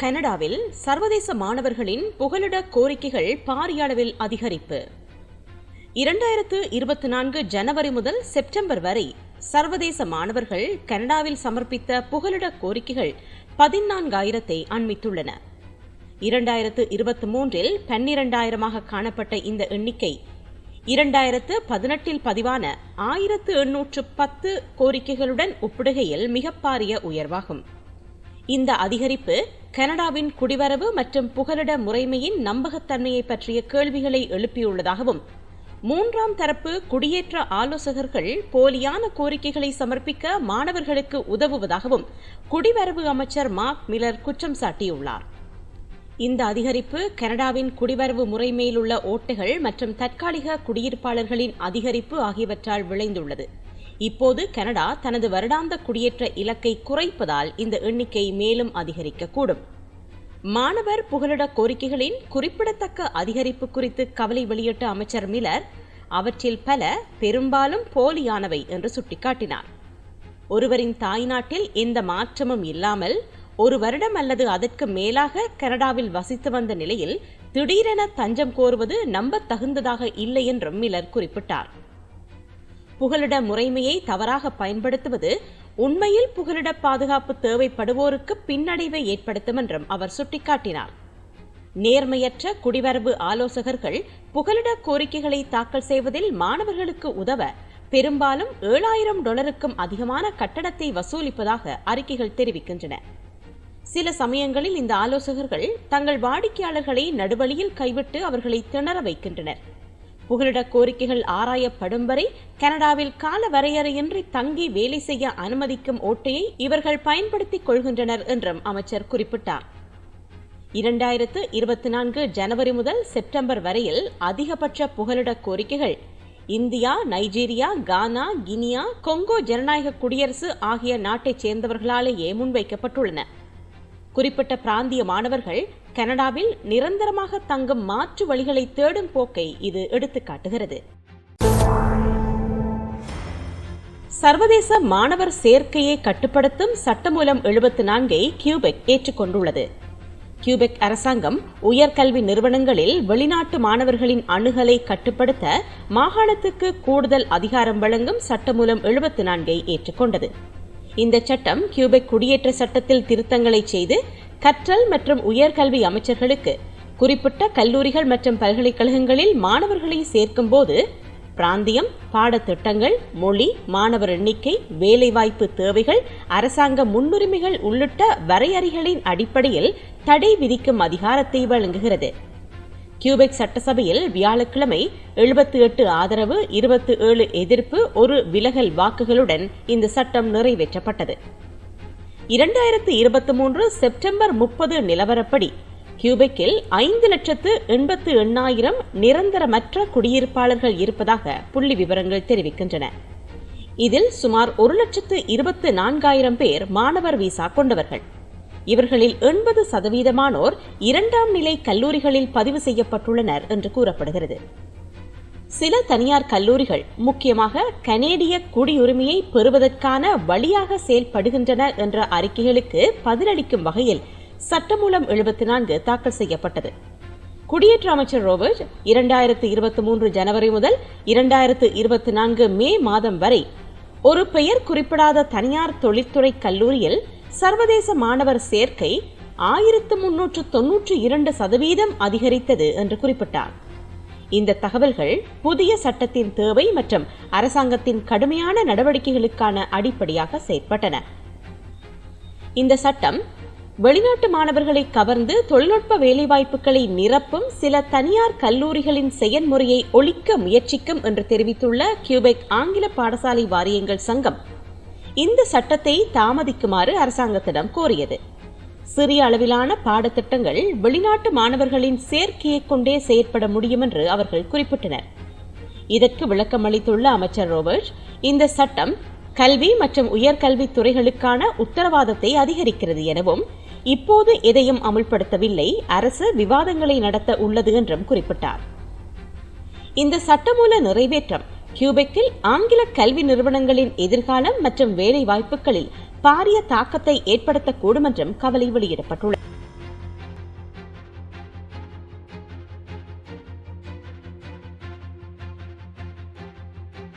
கனடாவில் சர்வதேச மாணவர்களின் புகலிட கோரிக்கைகள் பாரிய அளவில் அதிகரிப்பு. இரண்டாயிரத்து இருபத்தி நான்கு ஜனவரி முதல் செப்டம்பர் வரை சர்வதேச மாணவர்கள் கனடாவில் சமர்ப்பித்த புகலிட கோரிக்கைகள் பதினான்காயிரத்தை அண்மித்துள்ளன. இரண்டாயிரத்து இருபத்தி மூன்றில் பன்னிரண்டாயிரமாக காணப்பட்ட இந்த எண்ணிக்கை இரண்டாயிரத்து பதினெட்டில் பதிவான ஆயிரத்து எண்ணூற்று பத்து கோரிக்கைகளுடன் ஒப்பிடுகையில் மிகப்பாரிய உயர்வாகும். இந்த அதிகரிப்பு கனடாவின் குடிவரவு மற்றும் புகலிட முறைமையின் நம்பகத்தன்மையை பற்றிய கேள்விகளை எழுப்பியுள்ளதாகவும் மூன்றாம் தரப்பு குடியேற்ற ஆலோசகர்கள் போலியான கோரிக்கைகளை சமர்ப்பிக்க மாணவர்களுக்கு உதவுவதாகவும் குடிவரவு அமைச்சர் மார்க் மில்லர் குற்றம் சாட்டியுள்ளார். இந்த அதிகரிப்பு கனடாவின் குடிவரவு முறைமையிலுள்ள ஓட்டைகள் மற்றும் தற்காலிக குடியிருப்பாளர்களின் அதிகரிப்பு ஆகியவற்றால் விளைந்துள்ளது. இப்போது கனடா தனது வருடாந்த குடியேற்ற இலக்கை குறைப்பதால் இந்த எண்ணிக்கை மேலும் அதிகரிக்கக்கூடும். மாணவர் புகலிட கோரிக்கைகளின் குறிப்பிடத்தக்க அதிகரிப்பு குறித்து கவலை வெளியிட்ட அமைச்சர் மிலர் அவற்றில் பல பெரும்பாலும் போலியானவை என்று சுட்டிக்காட்டினார். ஒருவரின் தாய்நாட்டில் எந்த மாற்றமும் இல்லாமல் ஒரு வருடம் அல்லது அதற்கு மேலாக கனடாவில் வசித்து வந்த நிலையில் திடீரென தஞ்சம் கோருவது நம்பத்தகுந்ததாக இல்லை என்றும் மிலர் குறிப்பிட்டார். புகலிட முறைமையை தவறாக பயன்படுத்துவது உண்மையில் புகலிட பாதுகாப்பு தேவைப்படுவோருக்கு பின்னடைவை ஏற்படுத்தும் என்றும் அவர் சுட்டிக்காட்டினார். நேர்மையற்ற குடிவரவு ஆலோசகர்கள் புகலிட கோரிக்கைகளை தாக்கல் செய்வதில் மாணவர்களுக்கு உதவ பெரும்பாலும் ஏழாயிரம் டாலருக்கும் அதிகமான கட்டணத்தை வசூலிப்பதாக அறிக்கைகள் தெரிவிக்கின்றன. சில சமயங்களில் இந்த ஆலோசகர்கள் தங்கள் வாடிக்கையாளர்களை நடுவழியில் கைவிட்டு அவர்களை திணற வைக்கின்றனர். புகலிட கோரிக்கைகள் ஆராயப்படும் வரை கனடாவில் கால வரையறையின்றி தங்கி வேலை செய்ய அனுமதிக்கும் ஓட்டையை இவர்கள் பயன்படுத்திக் கொள்கின்றனர் என்றும் அமைச்சர் குறிப்பிட்டார். இரண்டாயிரத்து இருபத்தி நான்கு ஜனவரி முதல் செப்டம்பர் வரையில் அதிகபட்ச புகலிட கோரிக்கைகள் India Nigeria Ghana Guinea Congo ஜனநாயக குடியரசு ஆகிய நாட்டைச் சேர்ந்தவர்களாலேயே முன்வைக்கப்பட்டுள்ளன. குறிப்பிட்ட பிராந்திய மாணவர்கள் கனடாவில் நிரந்தரமாக தங்கும் மாற்று வழிகளை தேடும் போக்கை இது எடுத்துக்காட்டுகிறது சர்வதேச மாணவர் சேர்க்கையை கட்டுப்படுத்தும் சட்டமூலம் எழுபத்தி நான்கை கியூபெக் ஏற்றுக்கொண்டுள்ளது. கியூபெக் அரசாங்கம் உயர்கல்வி நிறுவனங்களில் வெளிநாட்டு மாணவர்களின் அணுகலை கட்டுப்படுத்த மாகாணத்துக்கு கூடுதல் அதிகாரம் வழங்கும் சட்டமூலம் எழுபத்தி நான்கை ஏற்றுக்கொண்டது. இந்த சட்டம் கியூபெக் குடியேற்ற சட்டத்தில் திருத்தங்களை செய்து கற்றல் மற்றும் உயர்கல்வி அமைச்சர்களுக்கு குறிப்பிட்ட கல்லூரிகள் மற்றும் பல்கலைக்கழகங்களில் மாணவர்களை சேர்க்கும் போது பிராந்தியம் பாடத்திட்டங்கள் மொழி மாணவர் எண்ணிக்கை வேலைவாய்ப்பு தேவைகள் அரசாங்க முன்னுரிமைகள் உள்ளிட்ட வரையறைகளின் அடிப்படையில் தடை விதிக்கும் அதிகாரத்தை வழங்குகிறது. கியூபெக் சட்டசபையில் வியாழக்கிழமை எழுபத்தி எட்டு ஆதரவு இருபத்தி ஏழு எதிர்ப்பு ஒரு விலகல் வாக்குகளுடன் இந்த சட்டம் நிறைவேற்றப்பட்டது. இரண்டாயிரத்து இருபத்தி மூன்று செப்டம்பர் முப்பது நிலவரப்படி கியூபெக்கில் ஐந்து லட்சத்து எண்பத்து எண்ணாயிரம் நிரந்தரமற்ற குடியிருப்பாளர்கள் இருப்பதாக புள்ளி விவரங்கள் தெரிவிக்கின்றன. இதில் சுமார் ஒரு லட்சத்து இருபத்து நான்காயிரம் பேர் மாணவர் விசா கொண்டவர்கள். இவர்களில் எண்பது சதவீதமானோர் இரண்டாம் நிலை கல்லூரிகளில் பதிவு செய்யப்பட்டுள்ளனர் என்று கூறப்படுகிறது. சில தனியார் கல்லூரிகள் முக்கியமாக கனேடிய குடியுரிமையை பெறுவதற்கான வழியாக செயல்படுகின்றன என்ற அறிக்கைகளுக்கு பதிலளிக்கும் வகையில் சட்டமூலம் எழுபத்தி நான்கு தாக்கல் செய்யப்பட்டது. குடியேற்ற அமைச்சர் ரோபர்ட் இரண்டாயிரத்து இருபத்தி மூன்று ஜனவரி முதல் இரண்டாயிரத்து இருபத்தி நான்கு மே மாதம் வரை ஒரு பெயர் குறிப்பிடாத தனியார் தொழில்துறை கல்லூரியில் சர்வதேச மாணவர் சேர்க்கை ஆயிரத்து முன்னூற்று தொன்னூற்று இரண்டு சதவீதம் அதிகரித்தது என்று குறிப்பிட்டார். இந்த தகவல்கள் புதிய சட்டத்தின் தேவை மற்றும் அரசாங்கத்தின் கடுமையான நடவடிக்கைகளுக்கான அடிப்படையாக செயற்பட்டன. இந்த சட்டம் வெளிநாட்டு மாணவர்களை கவர்ந்து தொழில்நுட்ப வேலைவாய்ப்புகளை நிரப்பும் சில தனியார் கல்லூரிகளின் செயல்முறையை ஒழிக்க முயற்சிக்கும் என்று தெரிவித்துள்ள கியூபெக் ஆங்கில பாடசாலை வாரியங்கள் சங்கம் இந்த சட்டத்தை தாமதிக்குமாறு அரசாங்கத்திடம் கோரியது. சிறிய அளவிலான பாடத்திட்டங்கள் வெளிநாட்டு மாணவர்களின் சேர்க்கையை கொண்டே செயற்பட முடியும் என்று அவர்கள் குறிப்பிட்டனர். இதற்கு விளக்கம் அளித்துள்ள அமைச்சர் ரோபர்ட் இந்த சட்டம் கல்வி மற்றும் உயர்கல்வி துறைகளுக்கான உத்தரவாதத்தை அதிகரிக்கிறது எனவும் இப்போது எதையும் அமுல்படுத்தவில்லை அரசு விவாதங்களை நடத்த உள்ளது என்றும் குறிப்பிட்டார். இந்த சட்டமூல நிறைவேற்றம் கியூபெக்கில் ஆங்கில கல்வி நிறுவனங்களின் எதிர்காலம் மற்றும் வேலை வாய்ப்புகளில் பாரிய தாக்கத்தை ஏற்படுத்தக்கூடும் என்றும் கவலை வெளியிடப்பட்டுள்ளது.